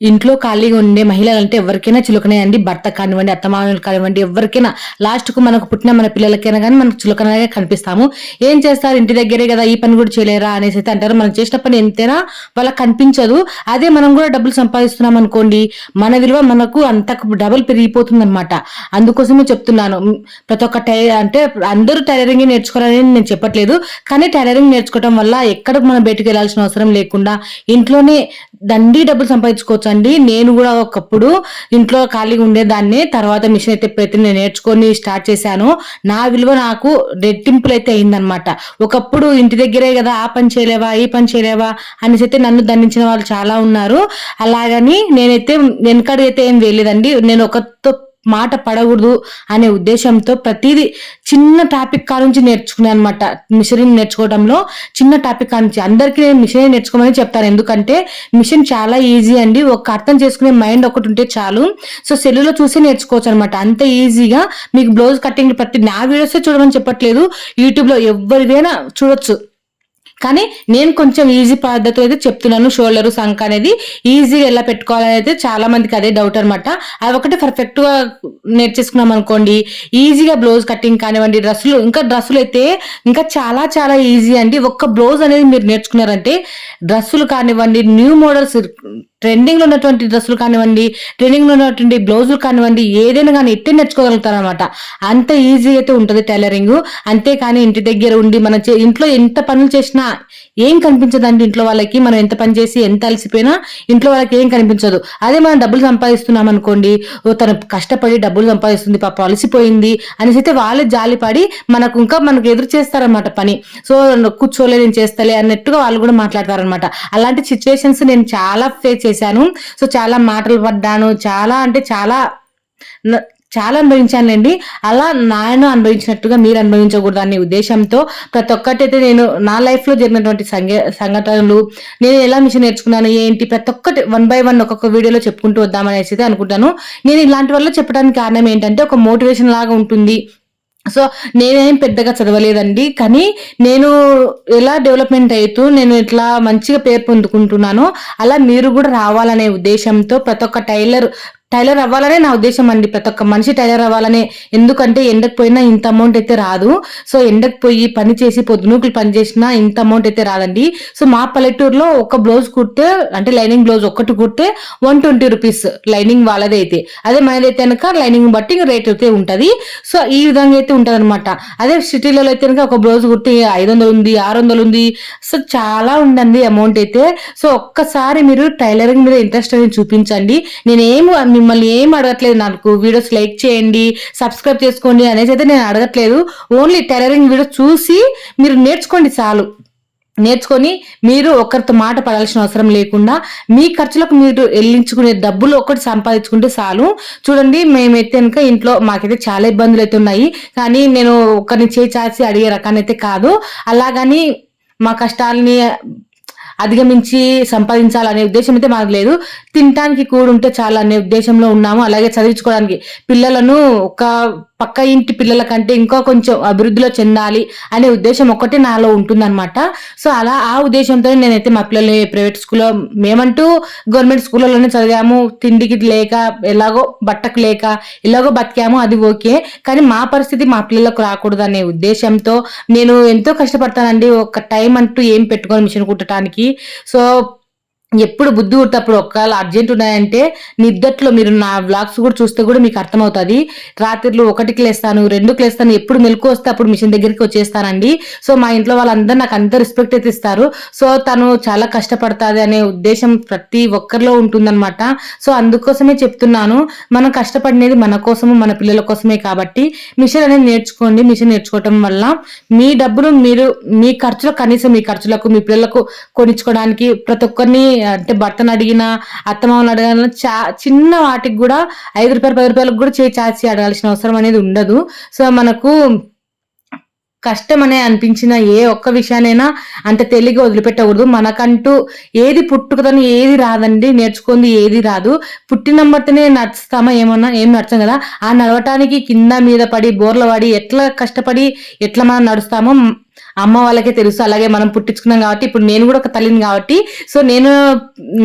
ఇంట్లో ఖాళీగా ఉండే మహిళలు అంటే ఎవరికైనా చులకనే అండి భర్త కానివ్వండి అత్తమామలు కానివ్వండి ఎవరికైనా లాస్ట్కు మనకు పుట్టిన మన పిల్లలకైనా కానీ మనకు చులకనగా కనిపిస్తాము. ఏం చేస్తారు? ఇంటి దగ్గరే కదా ఈ పని కూడా చేయలేరా అనేసి అయితే అంటారు. మనం చేసిన పని ఎంతైనా వాళ్ళకి కనిపించదు. అదే మనం కూడా డబ్బులు సంపాదిస్తున్నాం అనుకోండి మన విలువ మనకు అంతకు డబుల్ పెరిగిపోతుంది అనమాట అందుకోసమే చెప్తున్నాను. ప్రతి ఒక్క టై అంటే అందరూ టైలరింగ్ నేర్చుకోవాలని నేను చెప్పట్లేదు. కానీ టైలరింగ్ నేర్చుకోవడం వల్ల ఎక్కడికి మనం బయటకు వెళ్ళాల్సిన అవసరం లేకుండా ఇంట్లోనే దండి డబ్బులు సంపాదించుకోవచ్చు అండి నేను కూడా ఒకప్పుడు ఇంట్లో ఖాళీగా ఉండేదాన్ని తర్వాత మిషన్ అయితే ప్రతి నేను నేర్చుకొని స్టార్ట్ చేశాను. నా విలువ నాకు రెట్టింపులు అయితే అయిందనమాట ఒకప్పుడు ఇంటి దగ్గరే కదా ఆ పని చేయలేవా ఈ పని చేయలేవా అనేసి అయితే నన్ను దండించిన వాళ్ళు చాలా ఉన్నారు. అలాగని నేనైతే వెనకడిగైతే ఏం వేయలేదండి. నేను ఒకతో మాట పడకూడదు అనే ఉద్దేశంతో ప్రతిదీ చిన్న టాపిక్ కా నుంచి నేర్చుకున్నాను అనమాట మిషన్ నేర్చుకోవడంలో చిన్న టాపిక్ కా నుంచి. అందరికీ నేను మిషన్ నేర్చుకోమని చెప్తాను. ఎందుకంటే మిషన్ చాలా ఈజీ అండి. ఒక అర్థం చేసుకునే మైండ్ ఒకటి ఉంటే చాలు. సో సెల్లులో చూసి నేర్చుకోవచ్చు అనమాట అంత ఈజీగా మీకు బ్లౌజ్ కటింగ్ ప్రతి నా వీడియోసే చూడమని చెప్పట్లేదు. యూట్యూబ్లో ఎవరిదైనా చూడొచ్చు. కానీ నేను కొంచెం ఈజీ పద్ధతి అయితే చెప్తున్నాను. షోల్డర్ సంక్ అనేది ఈజీగా ఎలా పెట్టుకోవాలని అయితే చాలా మందికి అదే డౌట్ అనమాట అది ఒకటి పర్ఫెక్ట్గా నేర్చేసుకున్నాం అనుకోండి ఈజీగా బ్లౌజ్ కటింగ్ కానివ్వండి డ్రెస్సులు ఇంకా డ్రెస్సులు అయితే ఇంకా చాలా చాలా ఈజీ అండి. ఒక్క బ్లౌజ్ అనేది మీరు నేర్చుకున్నారంటే డ్రెస్సులు కానివ్వండి న్యూ మోడల్స్ ట్రెండింగ్లో ఉన్నటువంటి డ్రెస్సులు కానివ్వండి ట్రెండింగ్లో ఉన్నటువంటి బ్లౌజులు కానివ్వండి ఏదైనా కానీ ఎట్టి నేర్చుకోగలుగుతారు అనమాట అంత ఈజీ అయితే ఉంటుంది టైలరింగ్. అంతేకాని ఇంటి దగ్గర ఉండి మన చే- ఇంట్లో ఎంత పనులు చేసినా ఏం కనిపించదండి ఇంట్లో వాళ్ళకి? మనం ఎంత పని చేసి ఎంత అలసిపోయినా ఇంట్లో వాళ్ళకి ఏం కనిపించదు. అదే మనం డబ్బులు సంపాదిస్తున్నాం అనుకోండి ఓ తను కష్టపడి డబ్బులు సంపాదిస్తుంది పాప అలసిపోయింది అనేసి అయితే వాళ్ళే జాలిపడి మనకు ఇంకా మనకు ఎదురు చేస్తారనమాట పని. సో కూర్చోలే నేను చేస్తలే అన్నట్టుగా వాళ్ళు కూడా మాట్లాడతారనమాట అలాంటి సిచ్యువేషన్స్ నేను చాలా ఫేస్ చేశాను. సో చాలా మాటలు పడ్డాను. చాలా అంటే చాలా చాలా అనుభవించానులేండి. అలా నాయన అనుభవించినట్టుగా మీరు అనుభవించకూడదు అనే ఉద్దేశంతో ప్రతి ఒక్కటి అయితే నేను నా లైఫ్లో జరిగినటువంటి సంఘ సంఘటనలు నేను ఎలా మిషన్ నేర్చుకున్నాను ఏంటి ప్రతి ఒక్కటి వన్ బై వన్ ఒక్కొక్క వీడియోలో చెప్పుకుంటూ వద్దామనేసి అయితే అనుకుంటాను. నేను ఇలాంటి వల్ల చెప్పడానికి కారణం ఏంటంటే ఒక మోటివేషన్ లాగా ఉంటుంది. సో నేనేం పెద్దగా చదవలేదండి. కానీ నేను ఎలా డెవలప్మెంట్ అవుతూ నేను ఇట్లా మంచిగా పేరు పొందుకుంటున్నానో అలా మీరు కూడా రావాలనే ఉద్దేశంతో ప్రతి ఒక్క టైలర్ టైలర్ అవ్వాలనే నా ఉద్దేశం అండి. ప్రతి ఒక్క మనిషి టైలర్ అవ్వాలనే. ఎందుకంటే ఎండకు పోయినా ఇంత అమౌంట్ అయితే రాదు. సో ఎండకు పోయి పని చేసి పొద్దునూకులు పని చేసినా ఇంత అమౌంట్ అయితే రాదండి. సో మా పల్లెటూరులో ఒక బ్లౌజ్ కుడితే అంటే లైనింగ్ బ్లౌజ్ ఒక్కటి కుడితే వన్ ట్వంటీ రూపీస్ లైనింగ్ వాళ్ళదే అయితే. అదే మనదైతే కనుక లైనింగ్ బట్టి రేట్ అయితే ఉంటుంది. సో ఈ విధంగా అయితే ఉంటుంది అనమాట అదే సిటీలలో అయితే కనుక ఒక బ్లౌజ్ కుడితే ఐదు వందలు ఉంది ఆరు వందలు ఉంది. సో చాలా ఉందండి అమౌంట్ అయితే. సో ఒక్కసారి మీరు టైలరింగ్ మీద ఇంట్రెస్ట్ అనేది చూపించండి. నేనేం మిమ్మల్ని ఏం అడగట్లేదు నాకు. వీడియోస్ లైక్ చేయండి సబ్స్క్రైబ్ చేసుకోండి అనేసి అయితే నేను అడగట్లేదు. ఓన్లీ టైలరింగ్ వీడియో చూసి మీరు నేర్చుకోండి చాలు. నేర్చుకొని మీరు ఒకరితో మాట పడాల్సిన అవసరం లేకుండా మీ ఖర్చులకు మీరు వెళ్ళించుకునే డబ్బులు ఒకటి సంపాదించుకుంటే చాలు. చూడండి మేమైతే కనుక ఇంట్లో మాకైతే చాలా ఇబ్బందులు అయితే ఉన్నాయి. కానీ నేను ఒకరిని చేయి చాచి అడిగే రకాన్ని అయితే కాదు. అలాగని మా కష్టాలని అధిగమించి సంపాదించాలనే ఉద్దేశం అయితే మాకు లేదు. తినటానికి కూడుంటే చాలా అనే ఉద్దేశంలో ఉన్నాము. అలాగే చదివించుకోవడానికి పిల్లలను ఒక పక్క ఇంటి పిల్లల కంటే ఇంకా కొంచెం అభివృద్ధిలో చెందాలి అనే ఉద్దేశం ఒకటి నాలో ఉంటుందన్నమాట. సో అలా ఆ ఉద్దేశంతో నేనైతే మా పిల్లల్ని ప్రైవేట్ స్కూల్లో మేమంటూ గవర్నమెంట్ స్కూళ్ళలోనే చదివాము. తిండికి లేక ఎలాగో బట్టకు లేక ఎలాగో బతికాము అది ఓకే. కానీ మా పరిస్థితి మా పిల్లలకు రాకూడదు అనే ఉద్దేశంతో నేను ఎంతో కష్టపడతానండి. ఒక టైం అంటూ ఏం పెట్టుకొని మిషన్ కుట్టడానికి సో ఎప్పుడు బుద్ధి పుట్టప్పుడు ఒకవేళ అర్జెంట్ ఉన్నాయంటే నిద్దట్లో మీరు నా వ్లాగ్స్ కూడా చూస్తే కూడా మీకు అర్థమవుతుంది. రాత్రిలో ఒకటికి లేస్తాను రెండుకి లేస్తాను ఎప్పుడు మెలకు వస్తే అప్పుడు మిషన్ దగ్గరికి వచ్చేస్తానండి. సో మా ఇంట్లో వాళ్ళందరూ నాకు అంత రెస్పెక్ట్ అయితే ఇస్తారు. సో తను చాలా కష్టపడుతుంది అనే ఉద్దేశం ప్రతి ఒక్కరిలో ఉంటుందన్నమాట. సో అందుకోసమే చెప్తున్నాను. మనం కష్టపడినది మన కోసము మన పిల్లల కోసమే కాబట్టి మిషన్ అనేది నేర్చుకోండి. మిషన్ నేర్చుకోవటం వల్ల మీ డబ్బులు మీరు మీ ఖర్చులో కనీసం మీ ఖర్చులకు మీ పిల్లలకు కొనిచ్చుకోవడానికి ప్రతి ఒక్కరిని అంటే భర్తను అడిగినా అత్తమామని అడగాలన్నా చా చిన్న వాటికి కూడా ఐదు రూపాయలు పది రూపాయలకు కూడా చేయి చాచి అడగాల్సిన అవసరం అనేది ఉండదు. సో మనకు కష్టం అనే అనిపించిన ఏ ఒక్క విషయానైనా అంత తెలివిగా వదిలిపెట్టకూడదు. మనకంటూ ఏది పుట్టుకదని ఏది రాదండి నేర్చుకుంది ఏది రాదు. పుట్టినమ్మతోనే నడుస్తామా ఏమన్నా ఏం నడచాం కదా? ఆ నడవటానికి కింద మీద పడి బోర్ల పడి ఎట్లా కష్టపడి ఎట్లా మనం నడుస్తామో అమ్మ వాళ్ళకే తెలుసు. అలాగే మనం పుట్టించుకున్నాం కాబట్టి ఇప్పుడు నేను కూడా ఒక తల్లిని కాబట్టి సో నేను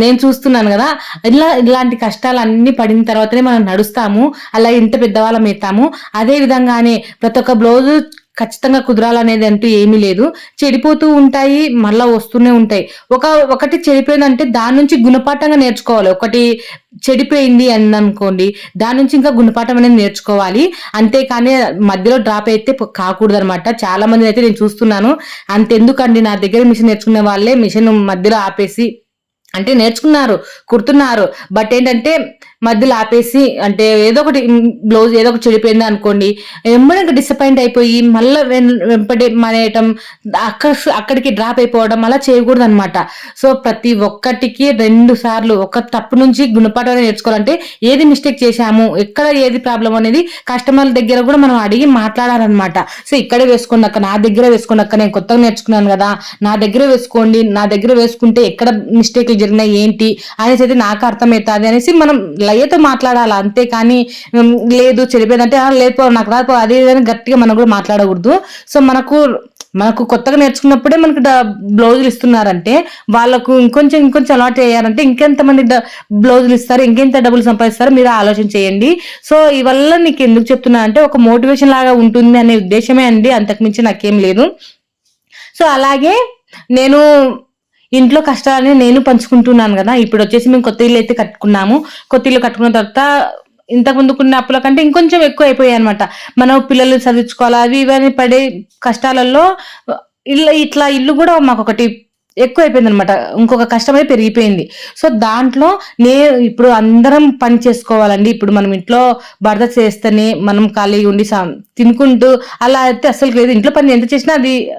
నేను చూస్తున్నాను కదా ఇలా ఇలాంటి కష్టాలు అన్ని పడిన తర్వాతనే మనం నడుస్తాము. అలా ఇంత పెద్దవాళ్ళం ఎత్తాము అదే విధంగానే ప్రతి ఒక్క బ్లౌజు ఖచ్చితంగా కుదరాలనేది అంటూ ఏమీ లేదు. చెడిపోతూ ఉంటాయి మళ్ళా వస్తూనే ఉంటాయి. ఒక ఒకటి చెడిపోయిందంటే దాని నుంచి గుణపాఠంగా నేర్చుకోవాలి. ఒకటి చెడిపోయింది అని అనుకోండి దాని నుంచి ఇంకా గుణపాఠం అనేది నేర్చుకోవాలి. అంతేకాని మధ్యలో డ్రాప్ అయితే కాకూడదు అనమాట చాలా మంది అయితే నేను చూస్తున్నాను. అంతెందుకండి నా దగ్గర మిషన్ నేర్చుకునే వాళ్ళే మిషన్ మధ్యలో ఆపేసి అంటే నేర్చుకున్నారు కుడుతున్నారు. బట్ ఏంటంటే మధ్యలో ఆపేసి అంటే ఏదో ఒకటి బ్లౌజ్ ఏదో ఒకటి చెడిపోయింది అనుకోండి వెంబడి డిసప్పాయింట్ అయిపోయి మళ్ళీ వెంపటి మానేయటం అక్కడ అక్కడికి డ్రాప్ అయిపోవడం అలా చేయకూడదు అనమాట సో ప్రతి ఒక్కటికి రెండు సార్లు ఒక తప్పు నుంచి గుణపాఠం నేర్చుకోవాలంటే ఏది మిస్టేక్ చేశాము ఎక్కడ ఏది ప్రాబ్లం అనేది కస్టమర్ల దగ్గర కూడా మనం అడిగి మాట్లాడాలన్నమాట. సో ఇక్కడే వేసుకున్నాక అక్క నా దగ్గర వేసుకున్నాక నేను కొత్తగా నేర్చుకున్నాను కదా నా దగ్గర వేసుకోండి నా దగ్గర వేసుకుంటే ఎక్కడ మిస్టేక్లు జరిగినాయి ఏంటి? అనేసి అయితే నాకు అర్థమవుతుంది అనేసి మనం లయతో మాట్లాడాలి అంతే కానీ లేదు చెడిపోయిందంటే లేదు నాకు రాదు అదే విధంగా గట్టిగా మనం కూడా మాట్లాడకూడదు. సో మనకు మనకు కొత్తగా నేర్చుకున్నప్పుడే మనకు బ్లౌజులు ఇస్తున్నారంటే వాళ్ళకు ఇంకొంచెం ఇంకొంచెం అలవాటు చేయాలంటే ఇంకెంతమంది బ్లౌజులు ఇస్తారు ఇంకెంత డబ్బులు సంపాదిస్తారో మీరు ఆలోచన చేయండి. సో ఇవల్ల నీకు ఎందుకు చెప్తున్నా అంటే ఒక మోటివేషన్ లాగా ఉంటుంది అనే ఉద్దేశమే అండి అంతకుమించి నాకేం లేదు. సో అలాగే నేను ఇంట్లో కష్టాలని నేను పంచుకుంటున్నాను కదా. ఇప్పుడు వచ్చేసి మేము కొత్త ఇల్లు అయితే కట్టుకున్నాము. కొత్త ఇల్లు కట్టుకున్న తర్వాత ఇంతకు ముందుకున్న అప్పుల కంటే ఇంకొంచెం ఎక్కువ అయిపోయాయి అనమాట మనం పిల్లలు చదివించుకోవాలి అవి ఇవన్నీ పడే కష్టాలలో ఇల్లు ఇట్లా ఇల్లు కూడా మాకు ఒకటి ఎక్కువ అయిపోయింది అనమాట ఇంకొక కష్టం పెరిగిపోయింది. సో దాంట్లో నే ఇప్పుడు అందరం పని చేసుకోవాలండి. ఇప్పుడు మనం ఇంట్లో భర్త చేస్తేనే మనం ఖాళీగా ఉండి సా- తినుకుంటూ అలా అయితే అసలు లేదు. ఇంట్లో పని ఎంత చేసినా అది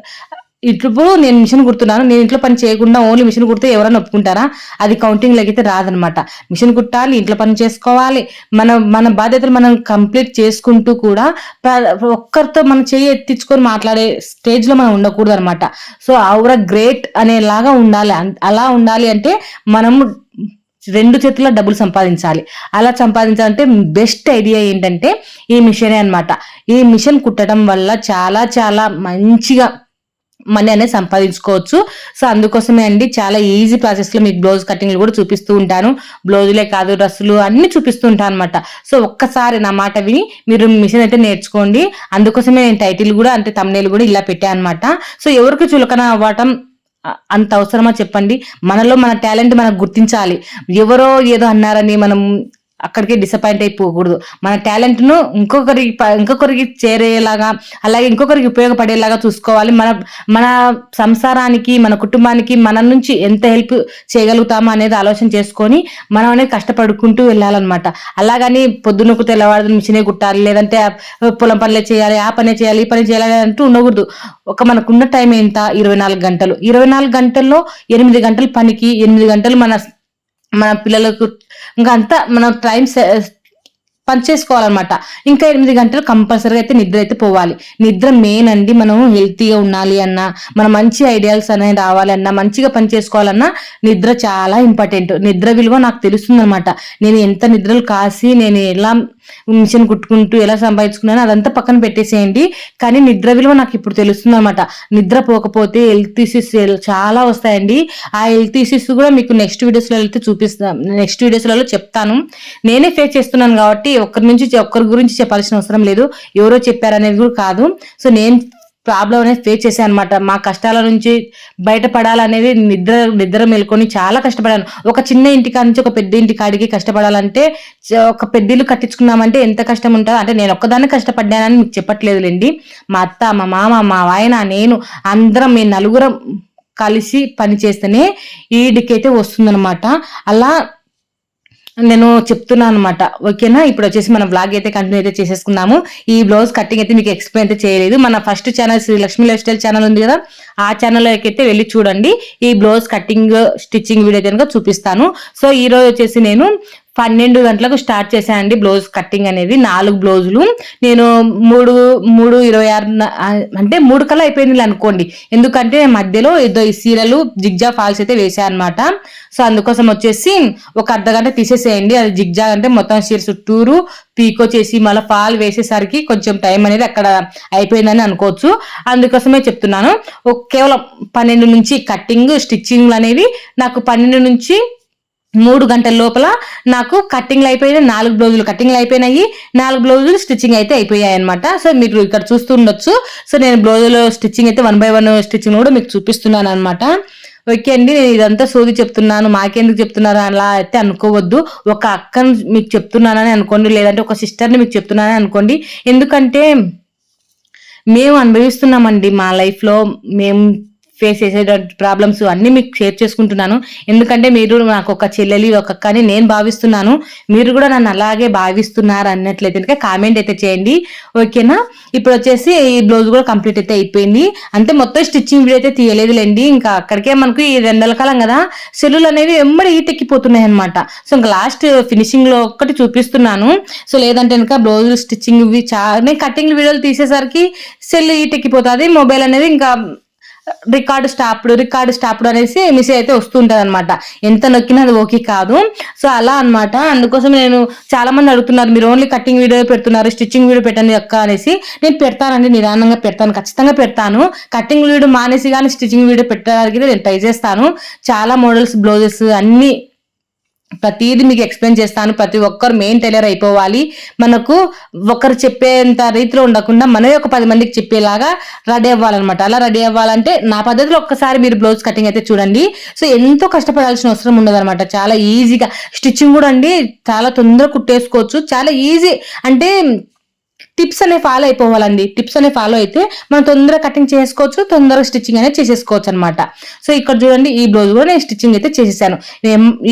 ఇప్పుడు నేను మిషన్ కుడుతున్నాను నేను ఇంట్లో పని చేయకుండా ఓన్లీ మిషన్ కుడితే ఎవరైనా ఒప్పుకుంటారా? అది కౌంటింగ్ అయితే రాదనమాట. మిషన్ కుట్టాలి ఇంట్లో పని చేసుకోవాలి. మన మన బాధ్యతలు మనం కంప్లీట్ చేసుకుంటూ కూడా ఒక్కరితో మనం చేయి ఎత్తించుకొని మాట్లాడే స్టేజ్లో మనం ఉండకూడదు అనమాట సో ఆవుర గ్రేట్ అనేలాగా ఉండాలి. అలా ఉండాలి అంటే మనం రెండు చేతుల్లో డబ్బులు సంపాదించాలి. అలా సంపాదించాలంటే బెస్ట్ ఐడియా ఏంటంటే ఈ మిషనే అనమాట ఈ మిషన్ కుట్టడం వల్ల చాలా చాలా మంచిగా మనీ అనేది సంపాదించుకోవచ్చు. సో అందుకోసమే అండి చాలా ఈజీ ప్రాసెస్లో మీకు బ్లౌజ్ కటింగ్లు కూడా చూపిస్తూ ఉంటాను. బ్లౌజులే కాదు డ్రెస్సులు అన్ని చూపిస్తూ ఉంటాను అనమాట సో ఒక్కసారి నా మాట విని మీరు మిషన్ అయితే నేర్చుకోండి. అందుకోసమే నేను టైటిల్ కూడా అంటే తమ్నేలు కూడా ఇలా పెట్టాను అనమాట సో ఎవరికి చులకన అవ్వటం అంత అవసరమా చెప్పండి. మనలో మన టాలెంట్ మనకు గుర్తించాలి. ఎవరో ఏదో అన్నారని మనం అక్కడికి డిసప్పాయింట్ అయిపోకూడదు. మన టాలెంట్ను ఇంకొకరికి ప- ఇంకొకరికి చేరేలాగా అలాగే ఇంకొకరికి ఉపయోగపడేలాగా చూసుకోవాలి. మన మన సంసారానికి మన కుటుంబానికి మన నుంచి ఎంత హెల్ప్ చేయగలుగుతామో అనేది ఆలోచన చేసుకొని మనం అనేది కష్టపడుకుంటూ వెళ్ళాలన్నమాట. అలాగని పొద్దునకు తెల్లవారు మిషనే కుట్టాలి లేదంటే పొలం పనులే చేయాలి ఆ పనే చేయాలి ఈ పని చేయాలి అంటూ ఉండకూడదు. ఒక మనకున్న టైం ఎంత? ఇరవై నాలుగు గంటలు. ఇరవై నాలుగు గంటల్లో ఎనిమిది గంటలు పనికి ఎనిమిది గంటలు మన మన పిల్లలకు ఇంకా అంతా మనం టైం పని చేసుకోవాలన్నమాట ఇంకా ఎనిమిది గంటలు కంపల్సరీగా అయితే నిద్ర అయితే పోవాలి. నిద్ర మెయిన్ అండి మనం హెల్తీగా ఉండాలి అన్నా మన మంచి ఐడియాల్స్ అనేది రావాలి అన్నా మంచిగా పని చేసుకోవాలన్నా నిద్ర చాలా ఇంపార్టెంట్ నిద్ర విలువ నాకు తెలుస్తుంది అనమాట నేను ఎంత నిద్రలు కాసి నేను ఎలా మిషన్ కుట్టుకుంటూ ఎలా సంపాదించుకున్నానో అదంతా పక్కన పెట్టేసేయండి. కానీ నిద్ర విలువ నాకు ఇప్పుడు తెలుస్తుంది అనమాట నిద్ర పోకపోతే హెల్త్ ఇష్యూస్ చాలా వస్తాయండి. ఆ హెల్త్ ఇష్యూస్ కూడా మీకు నెక్స్ట్ వీడియోస్లో అయితే చూపిస్తాను నెక్స్ట్ వీడియోస్లలో చెప్తాను. నేనే ఫేస్ చేస్తున్నాను కాబట్టి ఒక్కరి నుంచి ఒక్కరి గురించి చెప్పాల్సిన అవసరం లేదు. ఎవరో చెప్పారనేది కూడా కాదు. సో నేను ప్రాబ్లం అనేది ఫేస్ చేశాను అనమాట మా కష్టాల నుంచి బయటపడాలనేది నిద్ర నిద్ర మేల్కొని చాలా కష్టపడాను. ఒక చిన్న ఇంటి నుంచి ఒక పెద్ద ఇంటి కాడికి కష్టపడాలంటే ఒక పెద్ద ఇల్లు కట్టించుకున్నామంటే ఎంత కష్టం ఉంటుందో? అంటే నేను ఒక్కదాన్ని కష్టపడ్డానని మీకు చెప్పట్లేదులేండి. మా అత్త మా మామ మా ఆయన నేను అందరం మీ నలుగురం కలిసి పని చేస్తేనే అయితే వస్తుందనమాట అలా నేను చెప్తున్నాను అనమాట ఓకేనా? ఇప్పుడు వచ్చేసి మన బ్లాగ్ అయితే కంటిన్యూ అయితే చేసేసుకున్నాము ఈ బ్లౌజ్ కటింగ్ అయితే మీకు ఎక్స్ప్లెయిన్ అయితే చేయలేదు. మన first channel Sri Lakshmi lifestyle channel ఉంది కదా? ఆ ఛానల్లోకి అయితే వెళ్ళి చూడండి. ఈ బ్లౌజ్ కటింగ్ స్టిచ్చింగ్ వీడియో కనుక చూపిస్తాను. సో ఈ రోజు వచ్చేసి నేను పన్నెండు గంటలకు స్టార్ట్ చేశానండి బ్లౌజ్ కట్టింగ్ అనేది. నాలుగు బ్లౌజులు నేను మూడు మూడు ఇరవై ఆరు అంటే మూడు కల్లా అయిపోయింది అనుకోండి. ఎందుకంటే మధ్యలో ఏదో ఈ సీరలు జిగ్జా ఫాల్స్ అయితే వేసాను సో అందుకోసం వచ్చేసి ఒక అర్ధ గంట తీసేసేయండి. అది జిగ్జా అంటే మొత్తం చీర చుట్టూరు పీకో చేసి మళ్ళీ ఫాల్ వేసేసరికి కొంచెం టైం అనేది అక్కడ అయిపోయిందని అనుకోవచ్చు. అందుకోసమే చెప్తున్నాను. ఒక- కేవలం పన్నెండు నుంచి కట్టింగ్ స్టిచ్చింగ్ అనేవి నాకు పన్నెండు నుంచి మూడు గంటల లోపల నాకు కట్టింగ్లు అయిపోయినాయి నాలుగు బ్లౌజులు కట్టింగ్లు అయిపోయినాయి. నాలుగు బ్లౌజులు స్టిచ్చింగ్ అయితే అయిపోయాయి అనమాట సో మీరు ఇక్కడ చూస్తుండొచ్చు సో నేను బ్లౌజులు స్టిచ్చింగ్ అయితే వన్ బై వన్ స్టిచ్చింగ్ కూడా మీకు చూపిస్తున్నాను అనమాట ఓకే అండి నేను ఇదంతా సోది చెప్తున్నాను మాకెందుకు చెప్తున్నారు అలా అయితే అనుకోవద్దు. ఒక అక్కను మీకు చెప్తున్నానని అనుకోండి లేదంటే ఒక సిస్టర్ని మీకు చెప్తున్నానని అనుకోండి. ఎందుకంటే మేము అనుభవిస్తున్నామండి మా లైఫ్లో. మేము ఫేస్ చేసే ప్రాబ్లమ్స్ అన్ని మీకు షేర్ చేసుకుంటున్నాను. ఎందుకంటే మీరు నాకు ఒక చెల్లెలి ఒక అక్క అని నేను భావిస్తున్నాను. మీరు కూడా నన్ను అలాగే భావిస్తున్నారు అన్నట్లయితే కనుక కామెంట్ అయితే చేయండి. ఓకేనా ఇప్పుడు వచ్చేసి ఈ బ్లౌజ్ కూడా కంప్లీట్ అయితే అయిపోయింది. అంటే మొత్తం స్టిచ్చింగ్ వీడియో అయితే తీయలేదులేండి. ఇంకా అక్కడికే మనకు ఈ రెండల కాలం కదా. సెల్లులు అనేవి ఎమ్మడి ఈటెక్కిపోతున్నాయి అనమాట సో ఇంకా లాస్ట్ ఫినిషింగ్లో ఒక్కటి చూపిస్తున్నాను. సో లేదంటే కనుక బ్లౌజ్ స్టిచ్చింగ్ చాలా నేను కటింగ్ వీడియోలు తీసేసరికి సెల్ ఈటెక్కిపోతుంది మొబైల్ అనేది ఇంకా రికార్డు స్టాప్డ్ రికార్డు స్టాప్డ్ అనేసి మెసేజ్ అయితే వస్తుంటుంది అనమాట ఎంత నొక్కినా అది ఓకే కాదు. సో అలా అన్నమాట. అందుకోసం నేను చాలా మంది అడుగుతున్నారు మీరు ఓన్లీ కటింగ్ వీడియో పెడుతున్నారు స్టిచ్చింగ్ వీడియో పెట్టండి అక్క అనేసి. నేను పెడతానండి నిదానంగా పెడతాను ఖచ్చితంగా పెడతాను. కటింగ్ వీడియో మానేసి కానీ స్టిచ్చింగ్ వీడియో పెట్టడానికి నేను ట్రై చేస్తాను. చాలా మోడల్స్ బ్లౌజెస్ అన్ని ప్రతిదీ మీకు ఎక్స్ప్లెయిన్ చేస్తాను. ప్రతి ఒక్కరు మెయిన్ టైలర్ అయిపోవాలి. మనకు ఒకరు చెప్పేంత రీతిలో ఉండకుండా మనమే ఒక పది మందికి చెప్పేలాగా రెడీ అవ్వాలన్నమాట. అలా రెడీ అవ్వాలంటే నా పద్ధతిలో ఒక్కసారి మీరు బ్లౌజ్ కటింగ్ అయితే చూడండి. సో ఎంతో కష్టపడాల్సిన అవసరం ఉండదు చాలా ఈజీగా స్టిచ్చింగ్ కూడా అండి. చాలా తొందరగా కుట్టేసుకోవచ్చు. చాలా ఈజీ అంటే టిప్స్ అనే ఫాలో అయిపోవాలండి. టిప్స్ అనే ఫాలో అయితే మనం తొందరగా కటింగ్ చేసుకోవచ్చు తొందరగా స్టిచ్చింగ్ అనేది చేసేసుకోవచ్చు అనమాట సో ఇక్కడ చూడండి ఈ బ్లౌజ్ కూడా నేను స్టిచ్చింగ్ అయితే చేసేసాను.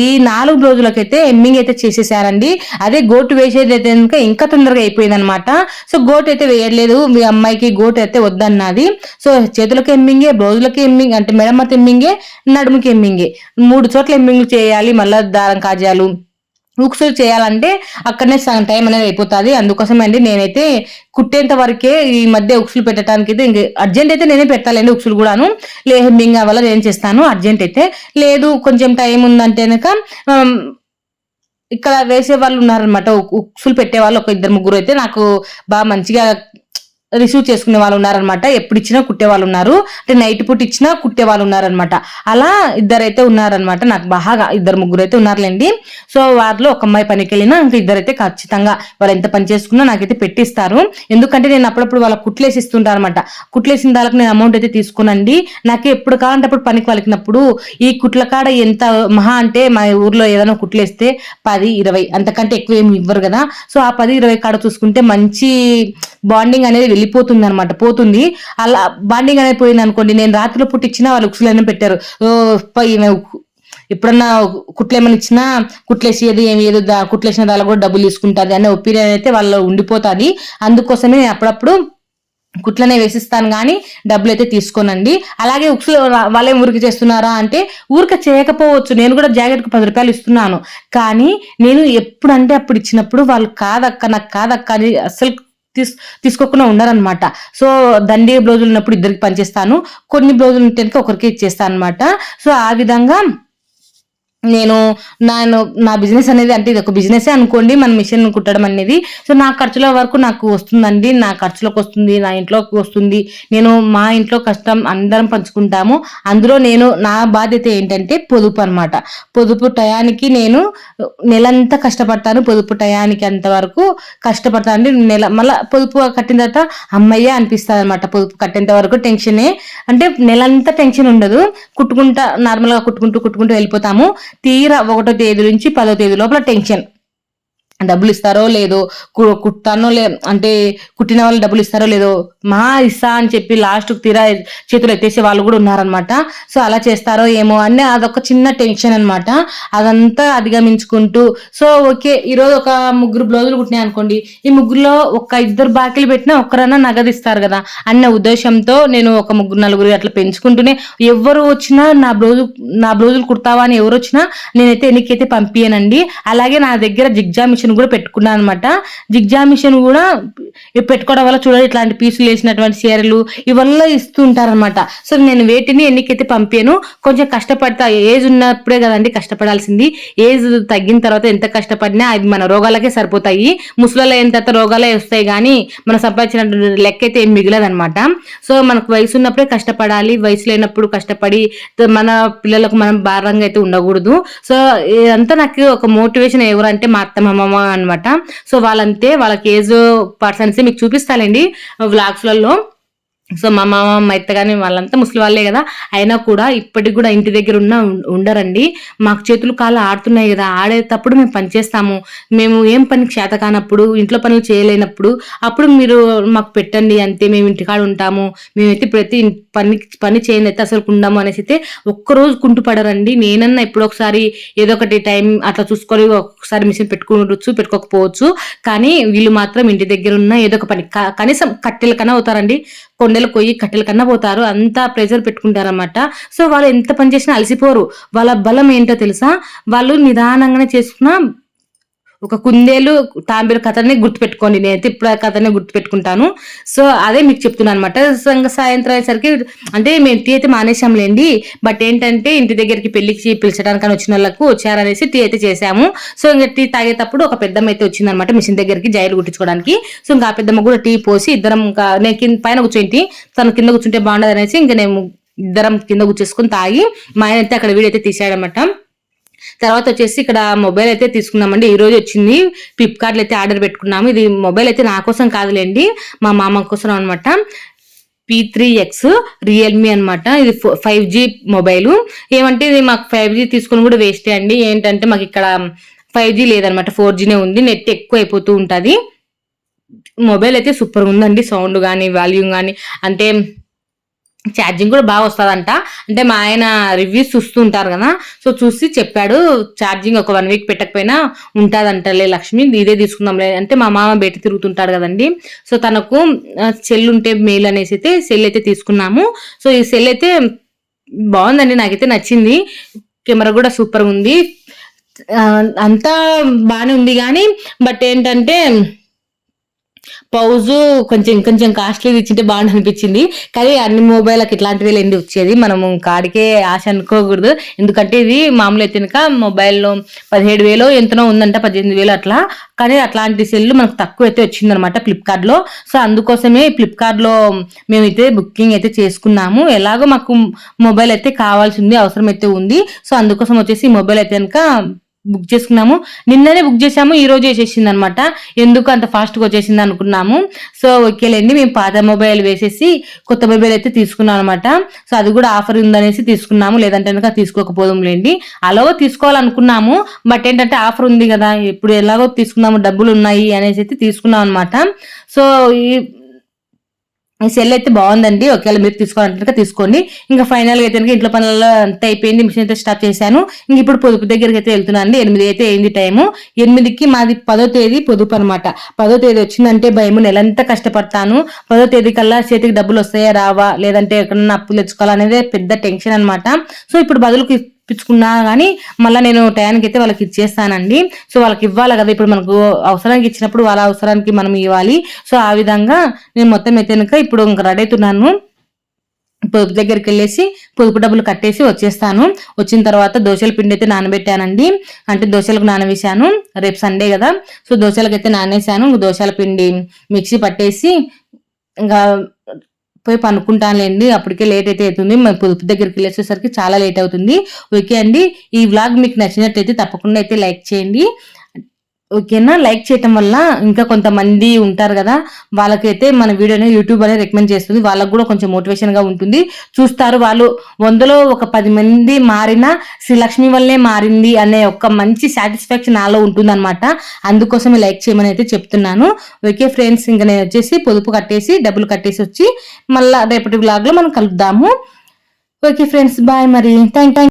ఈ నాలుగు బ్లౌజులకైతే ఎమ్మింగ్ అయితే చేసేసానండి. అదే గోటు వేసేది అయితే ఇంకా తొందరగా అయిపోయింది అనమాట సో గోటు అయితే వేయలేదు మీ అమ్మాయికి గోటు అయితే వద్దన్నది. సో చేతులకి ఎమ్మింగే బ్లౌజులకి ఎమ్మింగ్ అంటే మెడమత ఎమ్మింగే నడుముకి ఎమ్మింగే మూడు చోట్ల ఎమ్మింగ్ చేయాలి. మళ్ళీ దారం కాజాలు హుక్స్ చేయాలంటే అక్కడనే సగం టైం అనేది అయిపోతుంది. అందుకోసం అండి నేనైతే కుట్టేంత వరకే ఈ మధ్య ఉక్సులు పెట్టడానికి అయితే ఇంక అర్జెంట్ అయితే నేనే పెట్టాలండి ఉక్సులు కూడాను. లే హెమ్మింగ్ వల్ల నేను చేస్తాను. అర్జెంట్ అయితే లేదు కొంచెం టైం ఉందంటే కనుక ఇక్కడ వేసే వాళ్ళు ఉన్నారనమాట ఉక్సులు పెట్టే వాళ్ళు ఒక ఇద్దరు ముగ్గురు అయితే నాకు బాగా మంచిగా రిసీవ్ చేసుకునే వాళ్ళు ఉన్నారనమాట ఎప్పుడు ఇచ్చినా కుట్టే వాళ్ళు ఉన్నారు. అంటే నైట్ పూట ఇచ్చినా కుట్టే వాళ్ళు ఉన్నారనమాట అలా ఇద్దరైతే ఉన్నారనమాట నాకు బాగా ఇద్దరు ముగ్గురు అయితే ఉన్నారులేండి. సో వారిలో ఒక అమ్మాయి పనికి వెళ్ళినా ఇంకా ఇద్దరైతే ఖచ్చితంగా వాళ్ళు ఎంత పని చేసుకున్నా నాకైతే పెట్టిస్తారు. ఎందుకంటే నేను అప్పుడప్పుడు వాళ్ళ కుట్లేసిస్తుంటాను అనమాట కుట్లేసిన దానికి నేను అమౌంట్ అయితే తీసుకునండి. నాకు ఎప్పుడు కావాలంటే అప్పుడు పనికి పలికినప్పుడు ఈ కుట్ల కాడ ఎంత మహా అంటే మా ఊర్లో ఏదైనా కుట్లేస్తే పది ఇరవై అంతకంటే ఎక్కువ ఏమి ఇవ్వరు కదా. సో ఆ పది ఇరవై కాడ చూసుకుంటే మంచి బాండింగ్ అనేది వెళ్ళిపోతుంది అనమాట పోతుంది. అలా బాండింగ్ అనేది పోయింది అనుకోండి. నేను రాత్రిలో పుట్టించిన వాళ్ళు ఉక్సులైనా పెట్టారు. ఓ ఎప్పుడన్నా కుట్లేమని ఇచ్చినా కుట్లేసేది ఏమి ఏదో దా- కుట్లేసిన దాని కూడా డబ్బులు తీసుకుంటుంది అనే ఒపీనియన్ అయితే వాళ్ళు ఉండిపోతుంది. అందుకోసమే నేను అప్పుడప్పుడు కుట్లనే వేసిస్తాను కానీ డబ్బులు అయితే తీసుకోనండి. అలాగే ఉక్సులు వాళ్ళేం ఊరికి చేస్తున్నారా అంటే ఊరిక చేయకపోవచ్చు. నేను కూడా జాకెట్కి పది రూపాయలు ఇస్తున్నాను. కానీ నేను ఎప్పుడంటే అప్పుడు ఇచ్చినప్పుడు వాళ్ళు కాదక్క నాకు కాదక్క అని అసలు తీసు తీసుకోకుండా ఉన్నారనమాట సో దండి బ్లౌజులు ఉన్నప్పుడు ఇద్దరికి పనిచేస్తాను. కొన్ని బ్లౌజులు ఉంటే ఒకరికి ఇచ్చేస్తాను అనమాట సో ఆ విధంగా నేను నేను నా బిజినెస్ అనేది అంటే ఇది ఒక బిజినెస్ అనుకోండి మన మిషన్ కుట్టడం అనేది. సో నా ఖర్చుల వరకు నాకు వస్తుందండి. నా ఖర్చులకు వస్తుంది నా ఇంట్లోకి వస్తుంది. నేను మా ఇంట్లో కష్టం అందరం పంచుకుంటాము. అందులో నేను నా బాధ్యత ఏంటంటే పొదుపు అనమాట పొదుపు టయానికి నేను నెలంతా కష్టపడతాను. పొదుపు టయానికి అంతవరకు కష్టపడతాను. అంటే నెల మళ్ళీ పొదుపు కట్టిన తర్వాత అమ్మయ్య అనిపిస్తుంది అనమాట పొదుపు కట్టేంత వరకు టెన్షనే అంటే నెలంతా టెన్షన్ ఉండదు. కుట్టుకుంటా నార్మల్గా కుట్టుకుంటూ కుట్టుకుంటూ వెళ్ళిపోతాము. తీరా ఒకటో తేదీ నుంచి పదో తేదీ లోపల టెన్షన్. డబ్బులు ఇస్తారో లేదో కుట్టానో లే అంటే కుట్టిన వాళ్ళు డబ్బులు ఇస్తారో లేదో మా ఇస్తా అని చెప్పి లాస్ట్ తీరా చేతులు ఎత్తేసే వాళ్ళు కూడా ఉన్నారనమాట సో అలా చేస్తారో ఏమో అని అదొక చిన్న టెన్షన్ అనమాట అదంతా అధిగమించుకుంటూ సో ఓకే ఈరోజు ఒక ముగ్గురు బ్లౌజులు కుట్టినాయి అనుకోండి ఈ ముగ్గురులో ఒక ఇద్దరు బాకీలు పెట్టినా ఒక్కరన్నా నగదు ఇస్తారు కదా అన్న ఉద్దేశంతో నేను ఒక ముగ్గురు నలుగురు అట్లా పెంచుకుంటూనే ఎవరు వచ్చినా నా బ్లౌజు నా బ్లౌజులు కుడతావా అని ఎవరు వచ్చినా నేనైతే ఎన్నికైతే పంపించనండి అలాగే నా దగ్గర జిగ్జా మిషన్ కూడా పెట్టుకున్నాను అనమాట జిగ్జా మిషన్ కూడా పెట్టుకోవడం వల్ల చూడండి ఇట్లాంటి పీసులు వేసినటువంటి చీరలు ఇవల్ల ఇస్తూ ఉంటారనమాట సో నేను వేటిని ఎన్నికైతే పంపాను కొంచెం కష్టపడతా. ఏజ్ ఉన్నప్పుడే కదండి కష్టపడాల్సింది. ఏజ్ తగ్గిన తర్వాత ఎంత కష్టపడినా అది మన రోగాలకే సరిపోతాయి. ముసలలో అయిన తర్వాత రోగాలే వస్తాయి కానీ మనం సంపాదించిన లెక్క అయితే ఏం మిగలదనమాట సో మనకు వయసు ఉన్నప్పుడే కష్టపడాలి. వయసు లేనప్పుడు కష్టపడి మన పిల్లలకు మనం భారంగా అయితే ఉండకూడదు. సో ఇదంతా నాకు ఒక మోటివేషన్ ఎవరంటే మా అత్త మా అనమాట సో వాళ్ళంతే వాళ్ళకి ఏజ్ పర్సన్స్ మీకు చూపిస్తానండి వ్లాగ్స్లలో. సో మా మామ మా అత్త కానీ వాళ్ళంతా ముసలి వాళ్ళే కదా. అయినా కూడా ఇప్పటికి కూడా ఇంటి దగ్గర ఉన్న ఉండరండి. మాకు చేతులు కాళ్ళు ఆడుతున్నాయి కదా. ఆడేటప్పుడు మేము పని చేస్తాము. మేము ఏం పని చేత కానప్పుడు ఇంట్లో పనులు చేయలేనప్పుడు అప్పుడు మీరు మాకు పెట్టండి. అంతే మేము ఇంటికాడ ఉంటాము. మేమైతే ప్రతి పని పని చేయండి అయితే అసలు ఉండము అనేసి అయితే ఒక్కరోజు కుంటుపడరండి నేనన్నా ఎప్పుడో ఒకసారి ఏదో ఒకటి టైం అట్లా చూసుకొని ఒకసారి మిషన్ పెట్టుకోవచ్చు పెట్టుకోకపోవచ్చు. కానీ వీళ్ళు మాత్రం ఇంటి దగ్గర ఉన్న ఏదో ఒక పని. కనీసం కట్టెల కన్నా అవుతారండి కొండలు పోయి కట్టెల కన్నా పోతారు. అంత ప్రెజర్ పెట్టుకుంటారనమాట సో వాళ్ళు ఎంత పని చేసినా అలసిపోరు. వాళ్ళ బలం ఏంటో తెలుసా? వాళ్ళు నిదానంగానే చేసుకున్న ఒక కుందేలు తాంబేలు కథనే గుర్తుపెట్టుకోండి. నేనైతే ఇప్పుడు ఆ కథనే గుర్తుపెట్టుకుంటాను. సో అదే మీకు చెప్తున్నాను అనమాట సాయంత్రం అయ్యేసరికి అంటే మేము టీ అయితే మానేసాంలేండి బట్ ఏంటంటే ఇంటి దగ్గరికి పెళ్ళికి పిలిచడానికి వచ్చిన వాళ్ళకు వచ్చారనేసి టీ అయితే చేసాము సో ఇంకా టీ తాగేటప్పుడు ఒక పెద్దమ్మ అయితే వచ్చిందనమాట మిషన్ దగ్గరికి జైలు కుట్టించుకోవడానికి. సో ఇంకా ఆ పెద్దమ్మ కూడా టీ పోసి ఇద్దరం ఇంకా నేను కింద పైన కూర్చోంటి. తను కింద కూర్చుంటే బాగుండదు అనేసి ఇంకా నేను ఇద్దరం కింద కూర్చేసుకుని తాగి మా ఆయన అయితే అక్కడ వీడైతే తీసాడనమాట తర్వాత వచ్చేసి ఇక్కడ మొబైల్ అయితే తీసుకున్నామండి ఈ రోజు వచ్చింది. ఫ్లిప్కార్ట్లో అయితే ఆర్డర్ పెట్టుకున్నాము. ఇది మొబైల్ అయితే నా కోసం కాదులేండి. మా మామ కోసం అనమాట పీ త్రీ ఎక్స్ రియల్మీ అనమాట ఇది ఫైవ్ జీ మొబైల్ ఏమంటే ఇది మాకు ఫైవ్ జీ తీసుకుని కూడా వేస్టే అండి. ఏంటంటే మాకు ఇక్కడ ఫైవ్ జీ లేదనమాట ఫోర్ జీనే ఉంది. నెట్ ఎక్కువ అయిపోతూ ఉంటుంది. మొబైల్ అయితే సూపర్ ఉందండి. సౌండ్ కానీ వాల్యూమ్ కానీ అంటే ఛార్జింగ్ కూడా బాగా వస్తుందంట. అంటే మా ఆయన రివ్యూస్ చూస్తూ ఉంటారు కదా సో చూసి చెప్పాడు ఛార్జింగ్ ఒక వన్ వీక్ పెట్టకపోయినా ఉంటుందంటలే లక్ష్మి ఇదే తీసుకుందాంలే. అంటే మా మామ బయట తిరుగుతుంటాడు కదండి. సో తనకు సెల్ ఉంటే మెయిల్ అనేసి అయితే సెల్ అయితే తీసుకున్నాము. సో ఈ సెల్ అయితే బాగుందండి నాకైతే నచ్చింది. కెమెరా కూడా సూపర్ ఉంది. అంతా బాగానే ఉంది కానీ బట్ ఏంటంటే పౌజు కొంచెం కొంచెం కాస్ట్లీ ఇచ్చింటే బాగుంది అనిపించింది కానీ అన్ని మొబైల్కి ఇట్లాంటివి లేండి వచ్చేది. మనము కాడికే ఆశ అనుకోకూడదు. ఎందుకంటే ఇది మామూలు అయితే కనుక మొబైల్లో పదిహేడు వేలు ఎంతనో ఉందంట పద్దెనిమిది వేలు అట్లా. కానీ అట్లాంటి సెల్ మనకు తక్కువ అయితే వచ్చిందనమాట ఫ్లిప్కార్ట్లో సో అందుకోసమే ఫ్లిప్కార్ట్లో మేమైతే బుకింగ్ అయితే చేసుకున్నాము. ఎలాగో మాకు మొబైల్ అయితే కావాల్సి ఉంది అవసరం అయితే ఉంది. సో అందుకోసం వచ్చేసి మొబైల్ అయితే కనుక బుక్ చేసుకున్నాము. నిన్ననే బుక్ చేసాము ఈ రోజు వేసేసింది అనమాట ఎందుకు అంత ఫాస్ట్గా వచ్చేసింది అనుకున్నాము. సో ఓకేలేండి మేము పాత మొబైల్ వేసేసి కొత్త మొబైల్ అయితే తీసుకున్నాం అనమాట. సో అది కూడా ఆఫర్ ఉందనేసి తీసుకున్నాము. లేదంటే కనుక తీసుకోకపోదాంలేండి అలాగో తీసుకోవాలనుకున్నాము. బట్ ఏంటంటే ఆఫర్ ఉంది కదా ఇప్పుడు ఎలాగో తీసుకున్నాము డబ్బులు ఉన్నాయి అనేసి అయితే తీసుకున్నాం అనమాట. సో ఈ ఈ సెల్ అయితే బాగుందండి. ఒకవేళ మీరు తీసుకోవాలంటే తీసుకోండి. ఇంకా ఫైనల్గా అయితే ఇంట్లో పనులలో అంత అయిపోయింది. మిషన్ అయితే స్టాప్ చేశాను. ఇంక ఇప్పుడు పొదుపు దగ్గరికి అయితే వెళ్తున్నాను అండి. ఎనిమిది అయితే అయింది టైము ఎనిమిదికి మాది పదో తేదీ పొదుపు అనమాట పదో తేదీ వచ్చిందంటే భయము. నెలంతా కష్టపడతాను. పదో తేదీ కల్లా చేతికి డబ్బులు వస్తాయా రావా? లేదంటే ఎక్కడన్నా అప్పులు తెచ్చుకోవాలా అనేది పెద్ద టెన్షన్ అనమాట సో ఇప్పుడు బదులుకి ఇప్పించుకున్నా కానీ మళ్ళీ నేను టయానికి అయితే వాళ్ళకి ఇచ్చేస్తానండి. సో వాళ్ళకి ఇవ్వాలి కదా. ఇప్పుడు మనకు అవసరానికి ఇచ్చినప్పుడు వాళ్ళ అవసరానికి మనం ఇవ్వాలి. సో ఆ విధంగా నేను మొత్తం అయితే కనుక ఇప్పుడు ఇంకా రెడీ అవుతున్నాను. పొదుపు దగ్గరికి వెళ్ళేసి పొదుపు డబ్బులు కట్టేసి వచ్చేస్తాను. వచ్చిన తర్వాత దోశల పిండి అయితే నానబెట్టానండి. అంటే దోశలకు నానవేశాను. రేపు సండే కదా. సో దోశలకు అయితే నానేసాను ఇంక దోశల పిండి మిక్సీ పట్టేసి ఇంకా పోయి పనుకుంటానులేండి అప్పటికే లేట్ అయితే అవుతుంది. మేము పొదుపు దగ్గరికి వెళ్ళేసేసరికి చాలా లేట్ అవుతుంది. ఓకే అండి. ఈ వ్లాగ్ మీకు నచ్చినట్టయితే తప్పకుండా అయితే లైక్ చేయండి. ఓకేనా? లైక్ చేయటం వల్ల ఇంకా కొంతమంది ఉంటారు కదా వాళ్ళకైతే మన వీడియోని యూట్యూబ్ అనేది రికమెండ్ చేస్తుంది. వాళ్ళకు కూడా కొంచెం మోటివేషన్గా ఉంటుంది. చూస్తారు వాళ్ళు వందలో ఒక పది మంది మారినా శ్రీ లక్ష్మి వల్లే మారింది అనే ఒక మంచి సాటిస్ఫాక్షన్ నాలో ఉంటుంది అనమాట అందుకోసం లైక్ చేయమని అయితే చెప్తున్నాను. ఓకే ఫ్రెండ్స్ ఇంకా నేను వచ్చేసి పొదుపు కట్టేసి డబ్బులు కట్టేసి వచ్చి మళ్ళీ రేపటి బ్లాగ్లో మనం కలుద్దాము. ఓకే ఫ్రెండ్స్ బాయ్ మరి. Thank thank